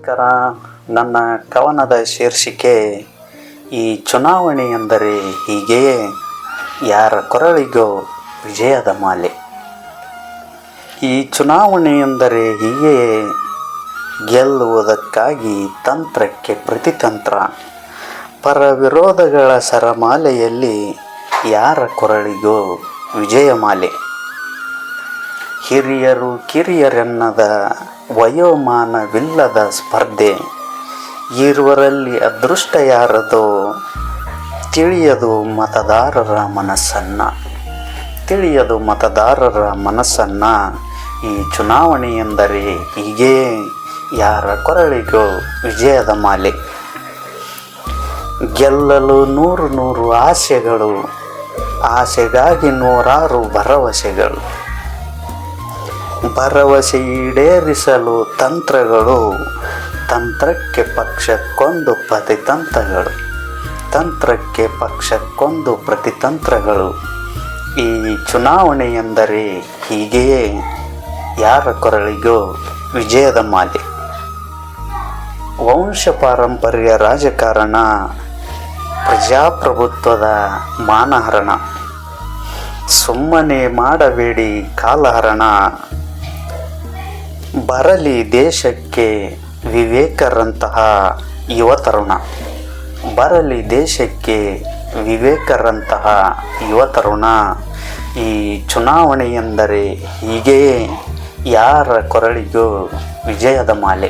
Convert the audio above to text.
ನಮಸ್ಕಾರ. ನನ್ನ ಕವನದ ಶೀರ್ಷಿಕೆ, ಈ ಚುನಾವಣೆ ಎಂದರೆ ಹೀಗೆಯೇ ಯಾರ ಕೊರಳಿಗೋ ವಿಜಯದ ಮಾಲೆ. ಈ ಚುನಾವಣೆ ಎಂದರೆ ಹೀಗೆಯೇ ಗೆಲ್ಲುವುದಕ್ಕಾಗಿ ತಂತ್ರಕ್ಕೆ ಪ್ರತಿತಂತ್ರ. ಪರ ವಿರೋಧಗಳ ಸರಮಾಲೆಯಲ್ಲಿ ಯಾರ ಕೊರಳಿಗೋ ವಿಜಯಮಾಲೆ. ಹಿರಿಯರು ಕಿರಿಯರೆನ್ನದ ವಯೋಮಾನವಿಲ್ಲದ ಸ್ಪರ್ಧೆ. ಇರುವರಲ್ಲಿ ಅದೃಷ್ಟ ಯಾರದೋ ತಿಳಿಯದು ಮತದಾರರ ಮನಸ್ಸನ್ನು. ತಿಳಿಯದು ಮತದಾರರ ಮನಸ್ಸನ್ನು ಈ ಚುನಾವಣೆ ಎಂದರೆ ಹೀಗೆ. ಯಾರ ಕೊರಳಿಗೋ ವಿಜಯದ ಮಾಲೆ. ಗೆಲ್ಲಲು ನೂರು ನೂರು ಆಸೆಗಳು. ಆಸೆಗಾಗಿ ನೂರಾರು ಭರವಸೆಗಳು. ಭರವಸೆ ಈಡೇರಿಸಲು ತಂತ್ರಗಳು ತಂತ್ರಕ್ಕೆ ಪಕ್ಷಕ್ಕೊಂದು ಪ್ರತಿತಂತ್ರಗಳು. ತಂತ್ರಕ್ಕೆ ಪಕ್ಷಕ್ಕೊಂದು ಪ್ರತಿತಂತ್ರಗಳು. ಈ ಚುನಾವಣೆ ಎಂದರೆ ಹೀಗೆಯೇ ಯಾರ ಕೊರಳಿಗೋ ವಿಜಯದ ಮಾಲೆ. ವಂಶ ಪಾರಂಪರ್ಯ ರಾಜಕಾರಣ ಪ್ರಜಾಪ್ರಭುತ್ವದ ಮಾನಹರಣ. ಸುಮ್ಮನೆ ಮಾಡಬೇಡಿ ಕಾಲಹರಣ. ಬರಲಿ ದೇಶಕ್ಕೆ ವಿವೇಕರಂತಹ ಯುವ ತರುಣ. ಬರಲಿ ದೇಶಕ್ಕೆ ವಿವೇಕರಂತಹ ಯುವ ತರುಣ. ಈ ಚುನಾವಣೆ ಎಂದರೆ ಹೀಗೆಯೇ ಯಾರ ಕೊರಳಿಗೂ ವಿಜಯದ ಮಾಲೆ?